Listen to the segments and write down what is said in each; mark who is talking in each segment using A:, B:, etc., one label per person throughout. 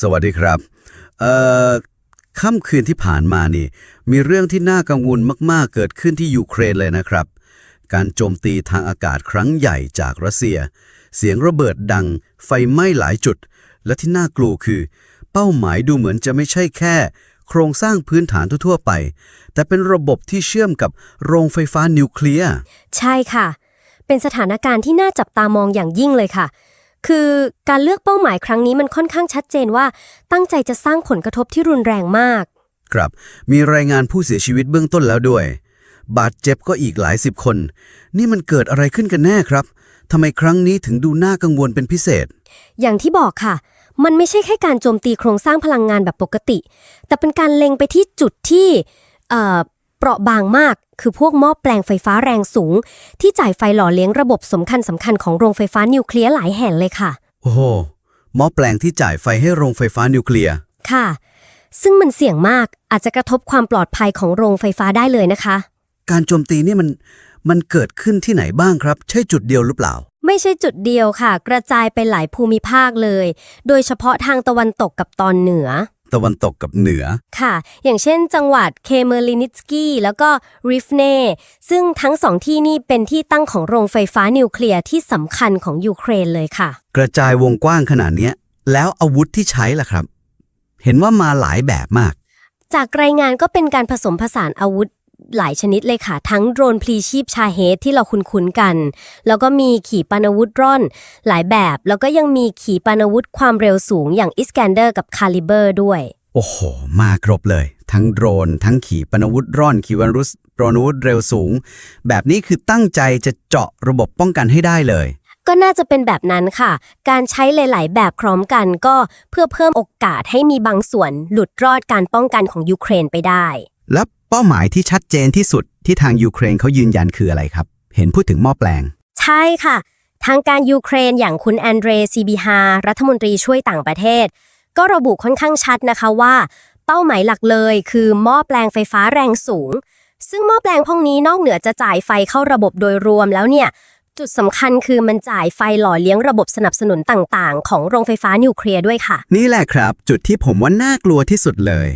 A: สวัสดีครับเอ่อค่ำคืนที่ผ่านมานี่ มีเรื่องที่น่ากังวลมากๆ เกิดขึ้นที่ยูเครนเลยนะครับ การโจมตีทางอากาศครั้งใหญ่จากรัสเซีย เสียงระเบิดดัง ไฟไหม้หลายจุด และที่น่ากลัวคือ เป้าหมายดูเหมือนจะไม่ใช่แค่ โครงสร้างพื้นฐานทั่วๆไป แต่เป็นระบบที่เชื่อมกับโรงไฟฟ้านิวเคลียร์
B: ใช่ค่ะ เป็นสถานการณ์ที่น่าจับตามองอย่างยิ่งเลยค่ะ คือการเลือกเป้าหมายครั้งนี้มันค่อนข้างชัดเจนว่า ตั้งใจจะสร้างผลกระทบที่รุนแรงมาก
A: ครับ มีรายงานผู้เสียชีวิตเบื้องต้นแล้วด้วย บาดเจ็บก็อีกหลายสิบคน นี่มันเกิดอะไรขึ้นกันแน่ครับทำไมครั้งนี้ถึงดูน่ากังวลเป็นพิเศษ
B: อย่างที่บอกค่ะ มันไม่ใช่แค่การโจมตีโครงสร้างพลังงานแบบปกติ แต่เป็นการเล็งไปที่จุดที่ เอ่อเปราะบางมากคือพวกหม้อแปลงไฟฟ้าแรงสูง ที่จ่ายไฟหล่อเลี้ยงระบบสำคัญสำคัญของโรงไฟฟ้านิวเคลียร์หลายแห่งเลยค่ะ
A: โอ้โหหม้อแปลงที่จ่ายไฟให้โรงไฟฟ้านิวเคลียร์
B: ค่ะ ซึ่งมันเสี่ยงมากอาจจะกระทบความปลอดภัยของโรงไฟฟ้าได้เลยนะคะ
A: การโจมตีนี่มันมันเกิดขึ้นที่ไหนบ้างครับ ใช่จุดเดียวหรือเปล่า
B: ไม่ใช่จุดเดียวค่ะ กระจายไปหลายภูมิภาคเลย โดยเฉพาะทางตะวันตกกับตอนเหนือ
A: ตะวันตกกับเหนือ
B: ค่ะ อย่างเช่นจังหวัดเคเมอร์ลินิสกีแล้วก็ริฟเน่ ซึ่งทั้งสองที่นี่เป็นที่ตั้งของโรงไฟฟ้านิวเคลียร์ที่สำคัญของยูเครนเลยค่ะ
A: กระจายวงกว้างขนาดเนี้ย แล้วอาวุธที่ใช้ล่ะครับ เห็นว่ามาหลายแบบมาก
B: จากรายงานก็เป็นการผสมผสานอาวุธ หลายชนิดเลยค่ะ ทั้งโดรนพลีชีพชาเฮดที่เราคุ้นๆกัน แล้วก็มีขี่ปานาวุธร่อน หลายแบบ แล้วก็ยังมีขี่ปานาวุธความเร็วสูงอย่างอิสแกนเดอร์กับคาลิเบอร์ด้วย
A: โอ้โห มาครบเลย ทั้งโดรน ทั้งขี่ปนาวุธร่อน ขีปนาวุธปรนาวุธเร็วสูง แบบนี้คือตั้งใจจะเจาะระบบป้องกันให้ได้เลย
B: ก็น่าจะเป็นแบบนั้นค่ะ การใช้หลาย ๆ แบบพร้อมกันก็เพื่อเพิ่มโอกาสให้มีบางส่วนหลุดรอดการป้องกันของยูเครนไปได้
A: แล้ว เป้าหมายที่ชัดเจนที่สุดที่ทางยูเครนเขายืนยันคืออะไรครับ เห็นพูดถึงหม้อแปลง
B: ใช่ค่ะ ทางการยูเครนอย่างคุณแอนเดรซีบิฮารัฐมนตรีช่วยต่างประเทศ ก็ระบุค่อนข้างชัดนะคะว่า เป้าหมายหลักเลยคือหม้อแปลงไฟฟ้าแรงสูง ซึ่งหม้อแปลงพวกนี้นอกเหนือจะจ่ายไฟเข้าระบบโดยรวมแล้วเนี่ย จุดสำคัญคือมันจ่ายไฟหล่อเลี้ยงระบบสนับสนุนต่างๆ ของโรงไฟฟ้านิวเคลียร์ด้วยค่ะ
A: นี่แหละครับ จุดที่ผมว่าน่ากลัวที่สุดเลย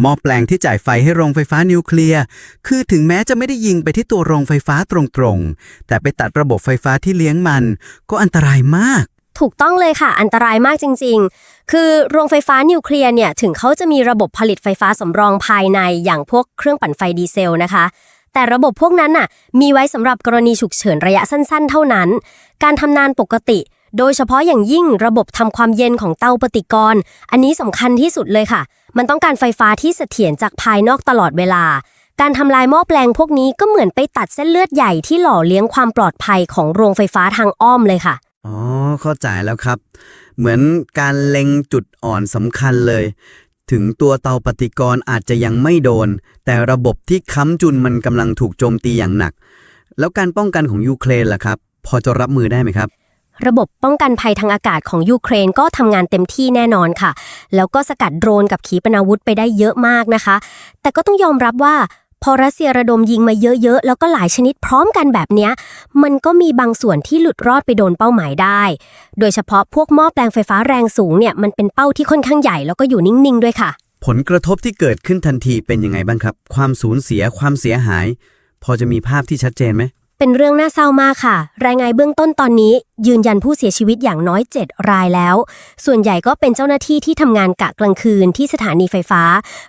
A: หม้อแปลงที่จ่ายไฟให้โรงไฟฟ้านิวเคลียร์คือถึงแม้จะไม่ได้ยิงไปที่ตัวโรงไฟฟ้าตรงๆ แต่ไปตัดระบบไฟฟ้าที่เลี้ยงมัน ก็อันตรายมาก
B: ถูกต้องเลยค่ะ อันตรายมากจริง ๆ คือโรงไฟฟ้านิวเคลียร์เนี่ยถึงเขาจะมีระบบผลิตไฟฟ้าสำรองภายในอย่างพวกเครื่องปั่นไฟดีเซลนะคะ แต่ระบบพวกนั้นน่ะ มีไว้สำหรับกรณีฉุกเฉินระยะสั้น ๆ เท่านั้น การทำงานปกติ โดยเฉพาะอย่างยิ่งระบบทำความเย็นของเตาปฏิกรณ์อันนี้สำคัญที่สุดเลยค่ะ มันต้องการไฟฟ้าที่เสถียรจากภายนอกตลอดเวลา การทำลายหม้อแปลงพวกนี้ก็เหมือนไปตัดเส้นเลือดใหญ่ที่หล่อเลี้ยงความปลอดภัยของโรงไฟฟ้าทางอ้อมเลยค่ะ
A: อ๋อเข้าใจแล้วครับ เหมือนการเล็งจุดอ่อนสำคัญเลย ถึงตัวเตาปฏิกรณ์อาจจะยังไม่โดน แต่ระบบที่ค้ำจุนมันกำลังถูกโจมตีอย่างหนัก แล้วการป้องกันของยูเครนล่ะครับ พอจะรับมือได้ไหมครับ
B: ระบบป้องกันภัยทางอากาศของยูเครนก็ทำงานเต็มที่แน่นอนค่ะ แล้วก็สกัดโดรนกับขีปนาวุธไปได้เยอะมากนะคะ แต่ก็ต้องยอมรับว่า พอรัสเซียระดมยิงมาเยอะๆ แล้วก็หลายชนิดพร้อมกันแบบเนี้ย มันก็มีบางส่วนที่หลุดรอดไปโดนเป้าหมายได้ โดยเฉพาะพวกหม้อแปลงไฟฟ้าแรงสูงเนี่ยมันเป็นเป้าที่ค่อนข้างใหญ่แล้วก็อยู่นิ่งๆด้วยค่ะ
A: ผลกระทบที่เกิดขึ้นทันทีเป็นยังไงบ้างครับ ความสูญเสียความเสียหาย พอจะมีภาพที่ชัดเจนไหม
B: เป็นเรื่องน่าเศร้ามากค่ะ รายงานเบื้องต้นตอนนี้ ยืนยันผู้เสียชีวิตอย่างน้อย 7 รายแล้ว ส่วนใหญ่ก็เป็นเจ้าหน้าที่ที่ทำงานกะกลางคืนที่สถานีไฟฟ้า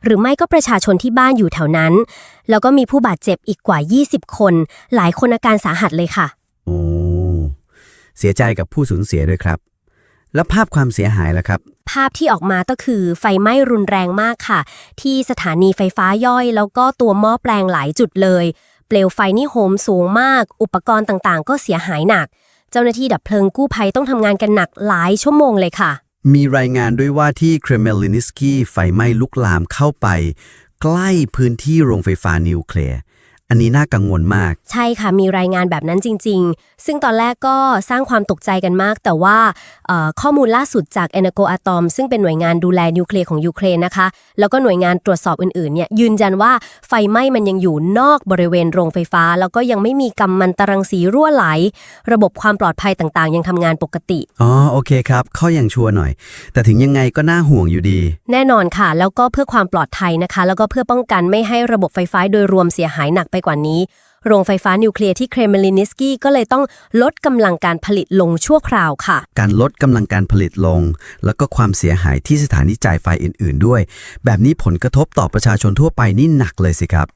B: หรือไม่ก็ประชาชนที่บ้านอยู่แถวนั้น แล้วก็มีผู้บาดเจ็บอีกกว่า 20 คน หลายคนอาการสาหัสเลยค่ะ
A: โอ้เสียใจกับผู้สูญเสียด้วยครับ แล้วภาพความเสียหายล่ะครับ
B: ภาพที่ออกมาก็คือไฟไหม้รุนแรงมากค่ะ ที่สถานีไฟฟ้าย่อย แล้วก็ตัวหม้อแปลงหลายจุดเลยเป ลวไฟนี่โหมสูงมาก อุปกรณ์ต่างๆ ก็เสียหายหนัก เจ้าหน้าที่ดับเพลิงกู้ภัยต้องทำงานกันหนักหลายชั่วโมงเลยค่ะ
A: มีรายงานด้วยว่าที่เครเมลินิสกี้ไฟไหม้ลุกลามเข้าไป ใกล้พื้นที่โรงไฟฟ้านิวเคลียร์ อันนี้น่ากังวลมาก
B: ใช่ค่ะ มีรายงานแบบนั้นจริง ๆ ซึ่งตอนแรกก็สร้างความตกใจกันมาก แต่ว่าเอ่อข้อมูลล่าสุดจาก e n e r g o Atom ซึ่งเป็นหน่วยงานดูแลนิวเคลียร์ของยูเครนนะคะ แล้วก็หน่วยงานตรวจสอบอื่นๆเนี่ยยืนยันว่าไฟไหม้มันยังอยู่นอกบริเวณโรงไฟฟ้า แล้วก็ยังไม่มีกัมมันตรังสีรั่วไหล ระบบความปลอดภัยต่างๆ ยังทำงานปกติ
A: อ๋อโอเคครับข้ออย่างชัวร์หน่อย แต่ถึงยังไงก็น่าห่วงอยู่ดี
B: แน่นอนค่ะ แล้วก็เพื่อความปลอดภัยนะคะ แล้วก็เพื่อป้องกันไม่ให้ระบบไฟฟ้าโดยรวมเสียหายหนักไปกว่านี้ โรงไฟฟ้านิวเคลียร์ที่เครมลินนิสกี้ก็เลยต้องลดกำลังการผลิตลงชั่วคราวค่ะ
A: การลดกำลังการผลิตลง แล้วก็ความเสียหายที่สถานีจ่ายไฟอื่น ๆ ด้วย แบบนี้ผลกระทบต่อประชาชนทั่วไปนี่หนักเลยสิครับ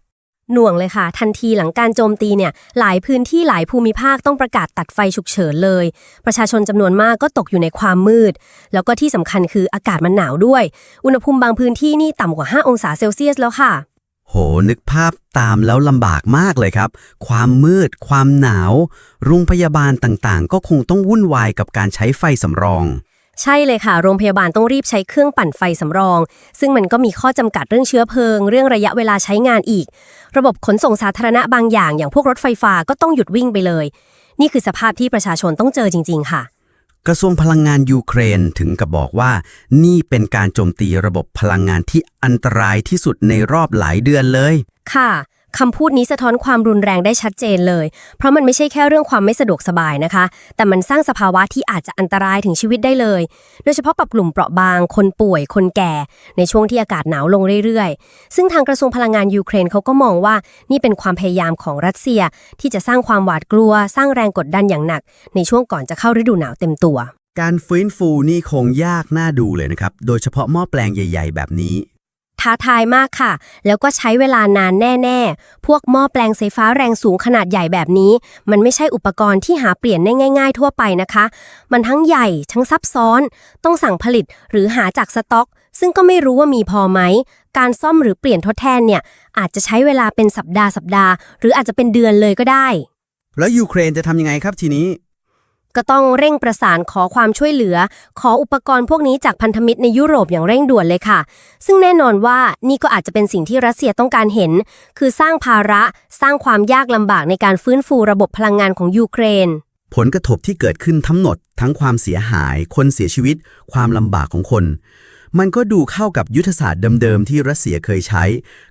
B: หน่วงเลยค่ะ ทันทีหลังการโจมตีเนี่ยหลายพื้นที่หลายภูมิภาคต้องประกาศตัดไฟฉุกเฉินเลย ประชาชนจำนวนมากก็ตกอยู่ในความมืด แล้วก็ที่สำคัญคืออากาศมันหนาวด้วย อุณหภูมิบางพื้นที่นี่ต่ำกว่า 5 องศาเซลเซียสแล้วค่ะ
A: โห นึกภาพตามแล้วลำบากมากเลยครับ ความมืด ความหนาว โรงพยาบาลต่างๆ ก็คงต้องวุ่นวายกับการใช้ไฟสำรอง
B: ใช่เลยค่ะ โรงพยาบาลต้องรีบใช้เครื่องปั่นไฟสำรอง ซึ่งมันก็มีข้อจำกัดเรื่องเชื้อเพลิง เรื่องระยะเวลาใช้งานอีก ระบบขนส่งสาธารณะบางอย่าง อย่างพวกรถไฟฟ้าก็ต้องหยุดวิ่งไปเลย นี่คือสภาพที่ประชาชนต้องเจอจริง ๆ ค่ะ
A: กระทรวงพลังงานยูเครนถึงกับบอกว่า นี่เป็นการโจมตีระบบพลังงานที่อันตรายที่สุดในรอบหลายเดือนเลย
B: ค่ะ คำพูดนี้สะท้อนความรุนแรงได้ชัดเจนเลย เพราะมันไม่ใช่แค่เรื่องความไม่สะดวกสบายนะคะ แต่มันสร้างสภาวะที่อาจจะอันตรายถึงชีวิตได้เลย โดยเฉพาะกับกลุ่มเปราะบาง คนป่วย คนแก่ ในช่วงที่อากาศหนาวลงเรื่อยๆ ซึ่งทางกระทรวงพลังงานยูเครนเขาก็มองว่านี่เป็นความพยายามของรัสเซีย ที่จะสร้างความหวาดกลัว สร้างแรงกดดันอย่างหนัก ในช่วงก่อนจะเข้าฤดูหนาวเต็มตัว
A: การฟื้นฟูนี่คงยากน่าดูเลยนะครับ โดยเฉพาะหม้อแปลงใหญ่ ๆ แบบนี้
B: ท้าทายมากค่ะ แล้วก็ใช้เวลานานแน่ ๆ พวกหม้อแปลงไฟฟ้าแรงสูงขนาดใหญ่แบบนี้ มันไม่ใช่อุปกรณ์ที่หาเปลี่ยนได้ง่าย ๆ ทั่วไปนะคะ มันทั้งใหญ่ทั้งซับซ้อน ต้องสั่งผลิตหรือหาจากสต็อก ซึ่งก็ไม่รู้ว่ามีพอไหม การซ่อมหรือเปลี่ยนทดแทนเนี่ย อาจจะใช้เวลาเป็นสัปดาห์สัปดาห์ หรืออาจจะเป็นเดือนเลยก็ได้
A: แล้วยูเครนจะทำยังไงครับทีนี้
B: ก็ต้องเร่งประสานขอความช่วยเหลือ ขออุปกรณ์พวกนี้จากพันธมิตรในยุโรปอย่างเร่งด่วนเลยค่ะ ซึ่งแน่นอนว่านี่ก็อาจจะเป็นสิ่งที่รัสเซียต้องการเห็น คือสร้างภาระสร้างความยากลำบากในการฟื้นฟูระบบพลังงานของยูเครน
A: ผลกระทบที่เกิดขึ้นทั้งหมด ทั้งความเสียหาย คนเสียชีวิต ความลำบากของคน มันก็ดูเข้ากับยุทธศาสตร์เดิมๆ ที่รัสเซียเคยใช้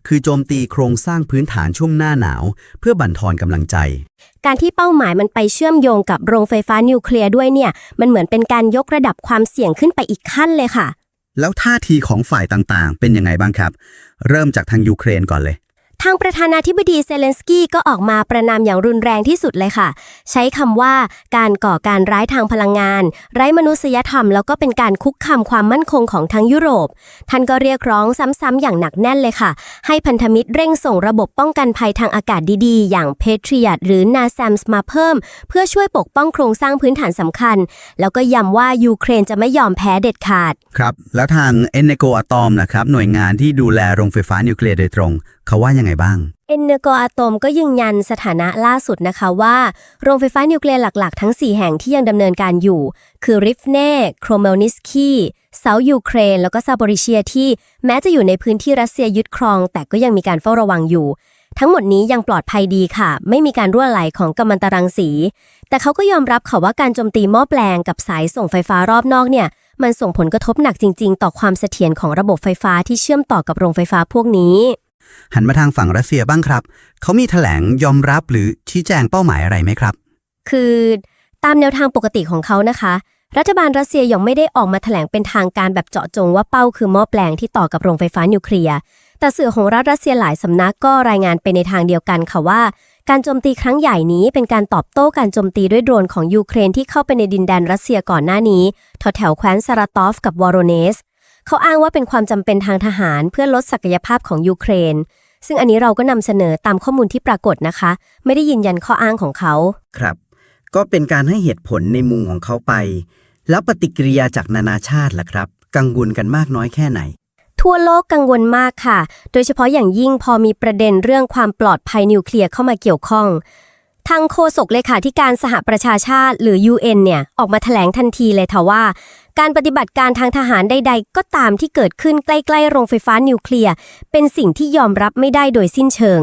A: คือโจมตีโครงสร้างพื้นฐานช่วงหน้าหนาว เพื่อบั่นทอนกำลังใจ
B: การที่เป้าหมายมันไปเชื่อมโยงกับโรงไฟฟ้านิวเคลียร์ด้วยเนี่ย มันเหมือนเป็นการยกระดับความเสี่ยงขึ้นไปอีกขั้นเลยค่ะ
A: แล้วท่าทีของฝ่ายต่างๆ เป็นยังไงบ้างครับ เริ่มจากทางยูเครนก่อนเลย
B: ทางประธานาธิบดีเซเลนสกี้ก็ออกมาประนามอย่างรุนแรงที่สุดเลยค่ะ ใช้คำว่าการก่อการร้ายทางพลังงาน ไร้มนุษยธรรม แล้วก็เป็นการคุกคามความมั่นคงของทั้งยุโรป ท่านก็เรียกร้องซ้ำๆอย่างหนักแน่นเลยค่ะ ให้พันธมิตรเร่งส่งระบบป้องกันภัยทางอากาศดีๆ อย่าง Patriot หรือ NASAMS มาเพิ่ม เพื่อช่วยปกป้องโครงสร้างพื้นฐานสำคัญ แล้วก็ย้ำว่ายูเครนจะไม่ยอมแพ้เด็ดขาด
A: ครับแล้วทางเอเนโกอะตอมนะครับหน่วยงานที่ดูแลโรงไฟฟ้านิวเคลียร์โดยตรง เขาว่ายังไงบ้าง
B: เอนเนโกอะตอมก็ยืนยันสถานะล่าสุดนะคะว่า โรงไฟฟ้านิวเคลียร์หลักๆ ทั้ง 4 แห่งที่ยังดำเนินการอยู่ คือริฟเน่โครเมลนิสคีเซายูเครน แล้วก็ซาบริเชียที่แม้จะอยู่ในพื้นที่รัสเซียยึดครอง แต่ก็ยังมีการเฝ้าระวังอยู่ ทั้งหมดนี้ยังปลอดภัยดีค่ะ ไม่มีการรั่วไหลของกัมมันตรังสี แต่เขาก็ยอมรับค่ะว่าการโจมตีหม้อแปลงกับสายส่งไฟฟ้ารอบนอกเนี่ยมันส่งผลกระทบหนักจริง ๆ ต่อความเสถียรของระบบไฟฟ้าที่เชื่อมต่อกับโรงไฟฟ้าพวกนี้
A: หันมาทางฝั่งรัสเซียบ้างครับ เขามีแถลงยอมรับหรือชี้แจงเป้าหมายอะไรไหมครับ
B: คือตามแนวทางปกติของเขานะคะ รัฐบาลรัสเซียยังไม่ได้ออกมาแถลงเป็นทางการแบบเจาะจงว่าเป้าคือหม้อแปลงที่ต่อกับโรงไฟฟ้านิวเคลียร์แต่สื่อของรัฐรัสเซียหลายสำนักก็รายงานไปในทางเดียวกันค่ะว่า การโจมตีครั้งใหญ่นี้เป็นการตอบโต้การโจมตีด้วยโดรนของยูเครนที่เข้าไปในดินแดนรัสเซียก่อนหน้านี้แถวแถวแคว้นซาราตอฟกับวอโรเนส เขาอ้างว่าเป็นความจำเป็นทางทหารเพื่อลดศักยภาพของยูเครน ซึ่งอันนี้เราก็นำเสนอตามข้อมูลที่ปรากฏนะคะ ไม่ได้ยืนยันข้ออ้างของเขา
C: ครับ ก็เป็นการให้เหตุผลในมุมของเขาไป แล้วปฏิกิริยาจากนานาชาติล่ะครับ กังวลกันมากน้อยแค่ไหน
B: ทั่วโลกกังวลมากค่ะ โดยเฉพาะอย่างยิ่งพอมีประเด็นเรื่องความปลอดภัยนิวเคลียร์เข้ามาเกี่ยวข้อง ทางโฆษกเลขาธิการสหประชาชาติ หรือ UN เนี่ยออกมาแถลงทันทีเลยค่ะว่า การปฏิบัติการทางทหารใด ๆ ก็ตามที่เกิดขึ้นใกล้ ๆ โรงไฟฟ้านิวเคลียร์เป็นสิ่งที่ยอมรับไม่ได้โดยสิ้นเชิง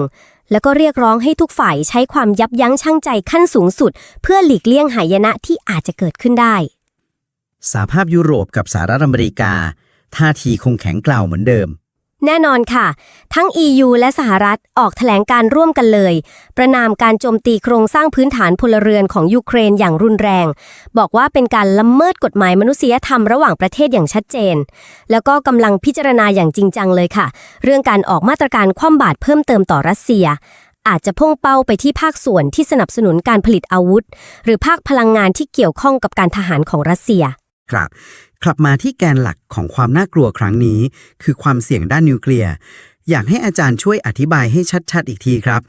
B: แล้วก็เรียกร้องให้ทุกฝ่ายใช้ความยับยั้งชั่งใจขั้นสูงสุด เพื่อหลีกเลี่ยงหายนะที่อาจจะเกิดขึ้นได้
C: สหภาพยุโรปกับสหรัฐอเมริกา ท่าทีคงแข็งกล่าวเหมือนเดิม
B: แน่นอนค่ะ ทั้ง EU และสหรัฐออกแถลงการร่วมกันเลย ประนามการโจมตีโครงสร้างพื้นฐานพลเรือนของยูเครนอย่างรุนแรง บอกว่าเป็นการละเมิดกฎหมายมนุษยธรรมระหว่างประเทศอย่างชัดเจน แล้วก็กำลังพิจารณาอย่างจริงจังเลยค่ะ เรื่องการออกมาตรการคว่ำบาตรเพิ่มเติมต่อรัสเซีย อาจจะพุ่งเป้าไปที่ภาคส่วนที่สนับสนุนการผลิตอาวุธ หรือภาคพลังงานที่เกี่ยวข้องกับการทหารของรัสเซีย
C: ครับ กลับมาที่แกนหลักของความน่ากลัวครั้งนี้ คือความเสี่ยงด้านนิวเคลียร์อยากให้อาจารย์ช่วยอธิบายให้ชัด ๆ อีกทีครับ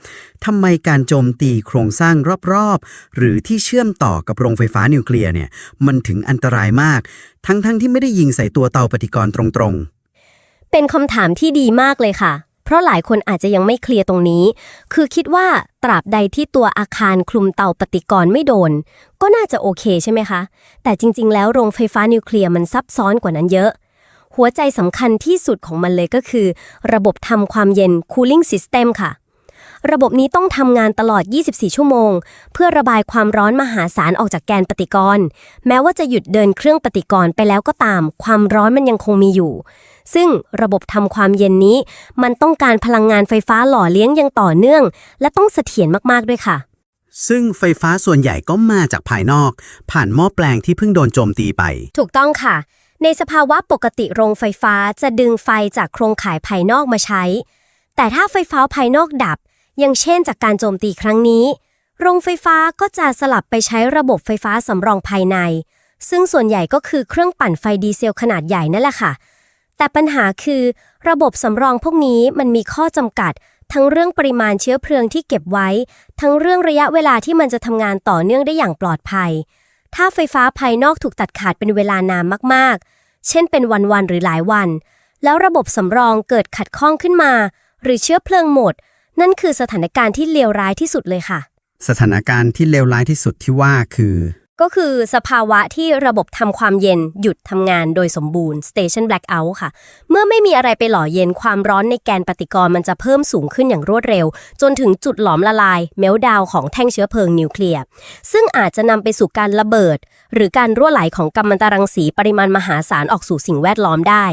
C: ทำไมการโจมตีโครงสร้างรอบ ๆ หรือที่เชื่อมต่อกับโรงไฟฟ้านิวเคลียร์เนี่ย มันถึงอันตรายมาก ทั้งๆที่ไม่ได้ยิงใส่ตัวเตาปฏิกรณ์ตรง ๆ
B: เป็นคำถามที่ดีมากเลยค่ะ เพราะหลายคนอาจจะยังไม่เคลียร์ตรงนี้ คือคิดว่าตราบใดที่ตัวอาคารคลุมเตาปฏิกรณ์ไม่โดน ก็น่าจะโอเคใช่ไหมคะ แต่จริง ๆ แล้วโรงไฟฟ้านิวเคลียร์มันซับซ้อนกว่านั้นเยอะ หัวใจสำคัญที่สุดของมันเลยก็คือ ระบบทำความเย็น cooling system ค่ะระบบนี้ต้องทำงานตลอด 24 ชั่วโมง เพื่อระบายความร้อนมหาศาลออกจากแกนปฏิกรณ์ แม้ว่าจะหยุดเดินเครื่องปฏิกรณ์ไปแล้วก็ตาม ความร้อนมันยังคงมีอยู่ ซึ่งระบบทำความเย็นนี้ มันต้องการพลังงานไฟฟ้าหล่อเลี้ยงอย่างต่อเนื่อง และต้องเสถียรมากๆด้วยค่ะ
A: ซึ่งไฟฟ้าส่วนใหญ่ก็มาจากภายนอก ผ่านหม้อแปลงที่เพิ่งโดนโจมตีไป
B: ถูกต้องค่ะ ในสภาวะปกติโรงไฟฟ้าจะดึงไฟจากโครงข่ายภายนอกมาใช้ แต่ถ้าไฟฟ้าภายนอกดับ อย่างเช่นจากการโจมตีครั้งนี้โรงไฟฟ้าก็จะสลับไปใช้ระบบไฟฟ้าสำรองภายใน ซึ่งส่วนใหญ่ก็คือเครื่องปั่นไฟดีเซลขนาดใหญ่นั่นแหละค่ะ แต่ปัญหาคือ ระบบสำรองพวกนี้มันมีข้อจำกัด ทั้งเรื่องปริมาณเชื้อเพลิงที่เก็บไว้ ทั้งเรื่องระยะเวลาที่มันจะทำงานต่อเนื่องได้อย่างปลอดภัย ถ้าไฟฟ้าภายนอกถูกตัดขาดเป็นเวลานานมากๆ เช่นเป็นวันๆหรือหลายวัน แล้วระบบสำรองเกิดขัดข้องขึ้นมา หรือเชื้อเพลิงหมด นั่นคือสถานการณ์ที่เลวร้ายที่สุดเลยค่ะ
A: สถานการณ์ที่เลวร้ายที่สุดที่ว่าคือ
B: ก็คือสภาวะที่ระบบทำความเย็นหยุดทำงานโดยสมบูรณ์ station blackout ค่ะ เมื่อไม่มีอะไรไปหล่อเย็นความร้อนในแกนปฏิกรณ์มันจะเพิ่มสูงขึ้นอย่างรวดเร็ว จนถึงจุดหลอมละลาย เมลดาวของแท่งเชื้อเพลิงนิวเคลียร์ ซึ่งอาจจะนำไปสู่การระเบิด หรือการรั่วไหลของกัมมันตรังสีปริมาณมหาศาลออกสู่สิ่งแวดล้อมได้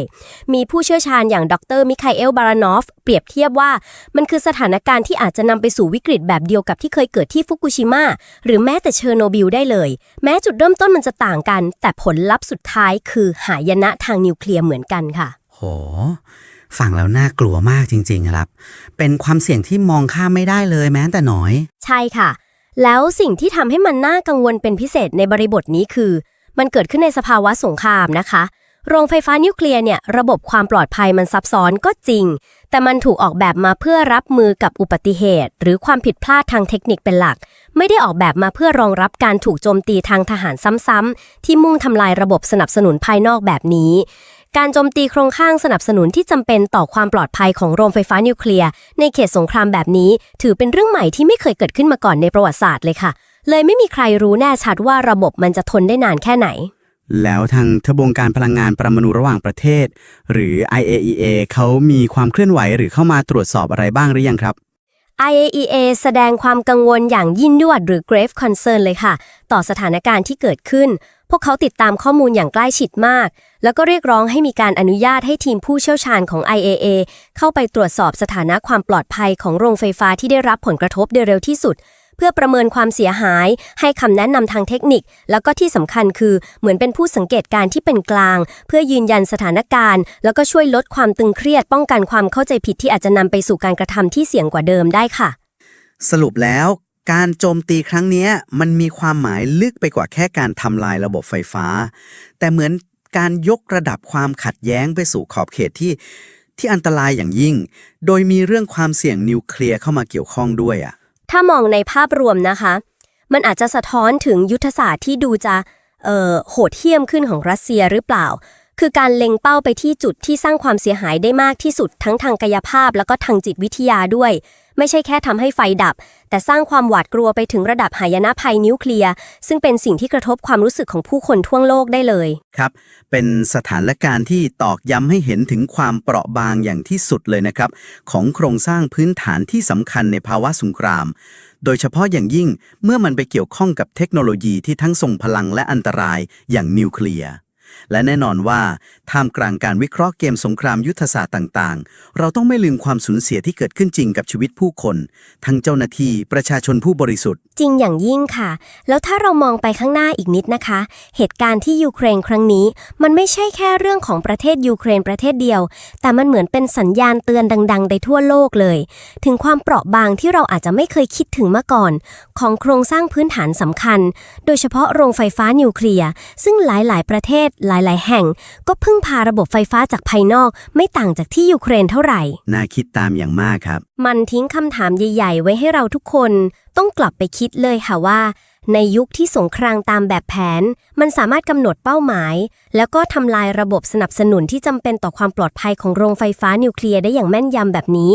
B: มีผู้เชี่ยวชาญอย่างดรมิคาเอลบารานอฟ เปรียบเทียบว่า มันคือสถานการณ์ที่อาจจะนำไปสู่วิกฤตแบบเดียวกับที่เคยเกิดที่ฟุกุชิมะหรือแม้แต่เชอร์โนบิลได้เลยแม้จุดเริ่มต้นมันจะต่างกัน แต่ผลลัพธ์สุดท้ายคือหายนะทางนิวเคลียร์เหมือนกันค่ะ
C: โห ฟังแล้วน่ากลัวมากจริง ๆ ครับ เป็นความเสี่ยงที่มองข้ามไม่ได้เลยแม้แต่น้อย
B: ใช่ค่ะ แล้วสิ่งที่ทำให้มันน่ากังวลเป็นพิเศษในบริบทนี้คือ มันเกิดขึ้นในสภาวะสงครามนะคะ โรงไฟฟ้านิวเคลียร์เนี่ยระบบความปลอดภัยมันซับซ้อนก็จริง แต่มันถูกออกแบบมาเพื่อรับมือกับอุบัติเหตุ หรือความผิดพลาดทางเทคนิคเป็นหลัก ไม่ได้ออกแบบมาเพื่อรองรับการถูกโจมตีทางทหารซ้ำๆที่มุ่งทำลายระบบสนับสนุนภายนอกแบบนี้การโจมตีโครงข้างสนับสนุนที่จำเป็นต่อความปลอดภัยของโรงไฟฟ้านิวเคลียร์ในเขตสงครามแบบนี้ ถือเป็นเรื่องใหม่ที่ไม่เคยเกิดขึ้นมาก่อนในประวัติศาสตร์เลยค่ะ เลยไม่มีใครรู้แน่ชัดว่าระบบมันจะทนได้นานแค่ไหน
A: แล้วทางทบวงการพลังงานประมาณูระหว่างประเทศ หรือ IAEA เขามีความเคลื่อนไหวหรือเข้ามาตรวจสอบอะไรบ้างหรือยังครับ
B: IAEA แสดงความกังวลอย่างยิ่งยวดหรือ grave concern เลยค่ะ ต่อสถานการณ์ที่เกิดขึ้น พวกเขาติดตามข้อมูลอย่างใกล้ชิดมาก แล้วก็เรียกร้องให้มีการอนุญาตให้ทีมผู้เชี่ยวชาญของ IAA เข้าไปตรวจสอบสถานะความปลอดภัยของโรงไฟฟ้าที่ได้รับผลกระทบโดยเร็วที่สุด เพื่อประเมินความเสียหาย ให้คำแนะนำทางเทคนิค แล้วก็ที่สำคัญคือเหมือนเป็นผู้สังเกตการณ์ที่เป็นกลาง เพื่อยืนยันสถานการณ์ แล้วก็ช่วยลดความตึงเครียด ป้องกันความเข้าใจผิดที่อาจจะนำไปสู่การกระทำที่เสี่ยงกว่าเดิมได้ค่ะ
C: สรุปแล้วการโจมตีครั้งนี้มันมีความหมายลึกไปกว่าแค่การทำลายระบบไฟฟ้า แต่เหมือนการยกระดับความขัดแย้งไปสู่ขอบเขตที่ที่อันตรายอย่างยิ่ง โดยมีเรื่องความเสี่ยงนิวเคลียร์เข้ามาเกี่ยวข้องด้วยอะ
B: ถ้ามองในภาพรวมนะคะ มันอาจจะสะท้อนถึงยุทธศาสตร์ที่ดูจะโหดเหี้ยมขึ้นของรัสเซียหรือเปล่า คือการเล็งเป้าไปที่จุดที่สร้างความเสียหายได้มากที่สุดทั้งทางกายภาพแล้วก็ทางจิตวิทยาด้วย ไม่ใช่แค่ทำให้ไฟดับ แต่สร้างความหวาดกลัวไปถึงระดับหายนะภัยนิวเคลียร์ซึ่งเป็นสิ่งที่กระทบความรู้สึกของผู้คนทั่วโลกได้เลย
A: ครับ เป็นสถานการณ์ที่ตอกย้ำให้เห็นถึงความเปราะบางอย่างที่สุดเลยนะครับ ของโครงสร้างพื้นฐานที่สำคัญในภาวะสงคราม โดยเฉพาะอย่างยิ่งเมื่อมันไปเกี่ยวข้องกับเทคโนโลยีที่ทั้งทรงพลังและอันตรายอย่างนิวเคลียร์ และแน่นอนว่าท่ามกลางการวิเคราะห์เกมสงครามยุทธศาสตร์ต่าง ๆ เราต้องไม่ลืมความสูญเสียที่เกิดขึ้นจริงกับชีวิตผู้คน ทั้งเจ้าหน้าที่ประชาชนผู้บริสุทธิ์
B: จริงอย่างยิ่งค่ะ แล้วถ้าเรามองไปข้างหน้าอีกนิดนะคะ เหตุการณ์ที่ยูเครนครั้งนี้ มันไม่ใช่แค่เรื่องของประเทศยูเครนประเทศเดียว แต่มันเหมือนเป็นสัญญาณเตือนดังๆในทั่วโลกเลย ถึงความเปราะบางที่เราอาจจะไม่เคยคิดถึงมาก่อน ของโครงสร้างพื้นฐานสำคัญ โดยเฉพาะโรงไฟฟ้านิวเคลียร์ซึ่งหลาย ๆ ประเทศหลาย ๆ แห่ง ก็พึ่งพาระบบไฟฟ้าจากภายนอก ไม่ต่างจากที่ยูเครนเท่าไหร่
A: น่าคิดตามอย่างมากครับ
B: มันทิ้งคำถามใหญ่ ๆ ไว้ให้เราทุกคน ต้องกลับไปคิดเลยค่ะว่า ในยุคที่สงครามตามแบบแผน มันสามารถกำหนดเป้าหมาย แล้วก็ทำลายระบบสนับสนุนที่จำเป็นต่อความปลอดภัยของโรงไฟฟ้านิวเคลียร์ได้อย่างแม่นยำแบบนี้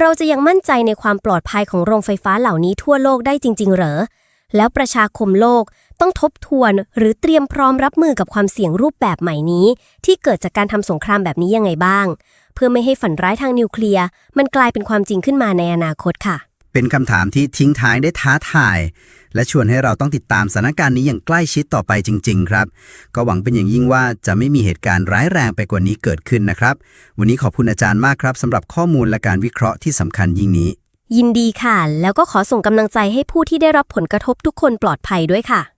B: เราจะยังมั่นใจในความปลอดภัยของโรงไฟฟ้าเหล่านี้ทั่วโลกได้จริง ๆ เหรอแล้วประชาคมโลก ต้องทบทวนหรือเตรียมพร้อมรับมือกับความเสี่ยงรูปแบบใหม่นี้ ที่เกิดจากการทำสงครามแบบนี้ยังไงบ้าง เพื่อไม่ให้ฝันร้ายทางนิวเคลียร์มันกลายเป็นความจริงขึ้นมาในอนาคตค่ะ
A: เป็นคำถามที่ทิ้งท้ายได้ท้าทาย และชวนให้เราต้องติดตามสถานการณ์นี้อย่างใกล้ชิดต่อไปจริง ๆ ครับ ก็หวังเป็นอย่างยิ่งว่าจะไม่มีเหตุการณ์ร้ายแรงไปกว่านี้เกิดขึ้นนะครับ วันนี้ขอบคุณอาจารย์มากครับสำหรับข้อมูลและการวิเคราะห์ที่สำคัญยิ่งนี้
B: ยินดีค่ะ แล้วก็ขอส่งกำลังใจให้ผู้ที่ได้รับผลกระทบทุกคนปลอดภัยด้วยค่ะ